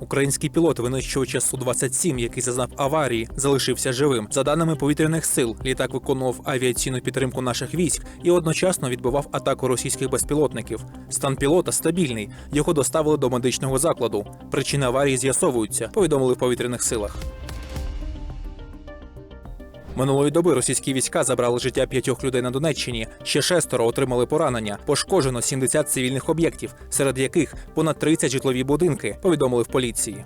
Український пілот винищувача Су-27, який зазнав аварії, залишився живим. За даними повітряних сил, літак виконував авіаційну підтримку наших військ і одночасно відбивав атаку російських безпілотників. Стан пілота стабільний. Його доставили до медичного закладу. Причини аварії з'ясовуються, повідомили в повітряних силах. Минулої доби російські війська забрали життя п'ятьох людей на Донеччині. Ще шестеро отримали поранення. Пошкоджено 70 цивільних об'єктів, серед яких понад 30 житлові будинки. Повідомили в поліції.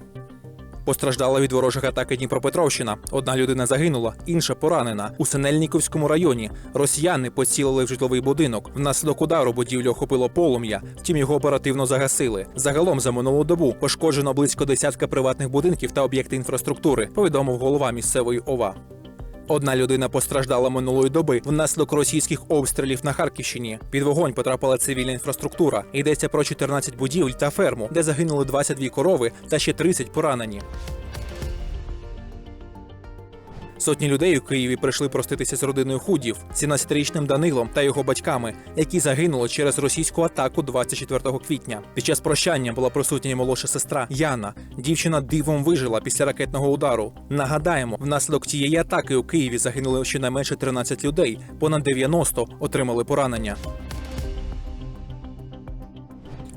Постраждала від ворожих атаки Дніпропетровщина. Одна людина загинула, інша поранена. У Синельніковському районі росіяни поцілили в житловий будинок. Внаслідок удару будівлю охопило полум'я, втім його оперативно загасили. Загалом за минулу добу пошкоджено близько десятка приватних будинків та об'єкти інфраструктури. Повідомив голова місцевої ОВА. Одна людина постраждала минулої доби внаслідок російських обстрілів на Харківщині. Під вогонь потрапила цивільна інфраструктура. Йдеться про 14 будівель та ферму, де загинули 22 корови та ще 30 поранені. Сотні людей у Києві прийшли проститися з родиною худів, 17-річним Данилом та його батьками, які загинули через російську атаку 24 квітня. Під час прощання була присутня молодша сестра Яна. Дівчина дивом вижила після ракетного удару. Нагадаємо, внаслідок цієї атаки у Києві загинули щонайменше 13 людей, понад 90 отримали поранення.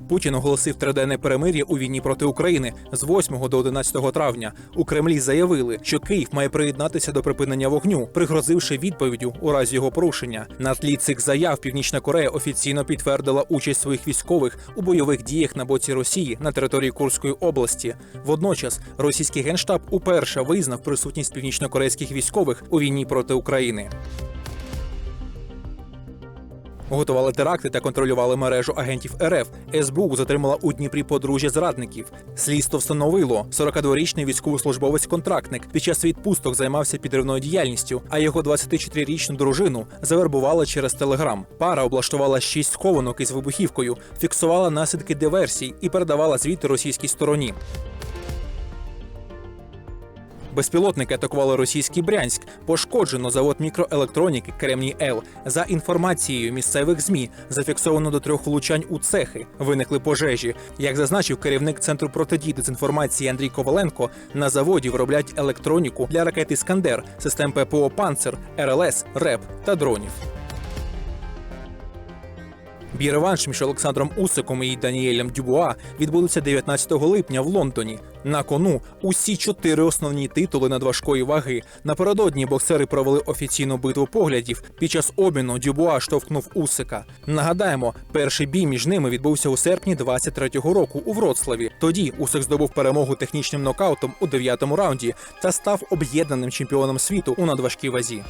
Путін оголосив триденне перемир'я у війні проти України з 8 до 11 травня. У Кремлі заявили, що Київ має приєднатися до припинення вогню, пригрозивши відповіддю у разі його порушення. На тлі цих заяв Північна Корея офіційно підтвердила участь своїх військових у бойових діях на боці Росії на території Курської області. Водночас російський генштаб уперше визнав присутність північнокорейських військових у війні проти України. Готували теракти та контролювали мережу агентів РФ. СБУ затримала у Дніпрі подружжя зрадників. Слідство встановило 42-річний військовослужбовець-контрактник під час відпусток займався підривною діяльністю, а його 24-річну дружину завербували через телеграм. Пара облаштувала шість схованок із вибухівкою, фіксувала наслідки диверсій і передавала звіти російській стороні. Безпілотники атакували російський Брянськ. Пошкоджено завод мікроелектроніки Кремній Л. За інформацією місцевих змі, зафіксовано до трьох влучань у цехи. Виникли пожежі. Як зазначив керівник центру протидії дезінформації Андрій Коваленко, на заводі вироблять електроніку для ракет Іскандер, систем ППО Панцер, РЛС, РЕП та дронів. Бій реванш між Олександром Усиком і Даніелем Дюбуа відбудеться 19 липня в Лондоні. На кону усі чотири основні титули надважкої ваги. Напередодні боксери провели офіційну битву поглядів. Під час обміну Дюбуа штовхнув Усика. Нагадаємо, перший бій між ними відбувся у серпні 23-го року у Вроцлаві. Тоді Усик здобув перемогу технічним нокаутом у дев'ятому раунді та став об'єднаним чемпіоном світу у надважкій вазі.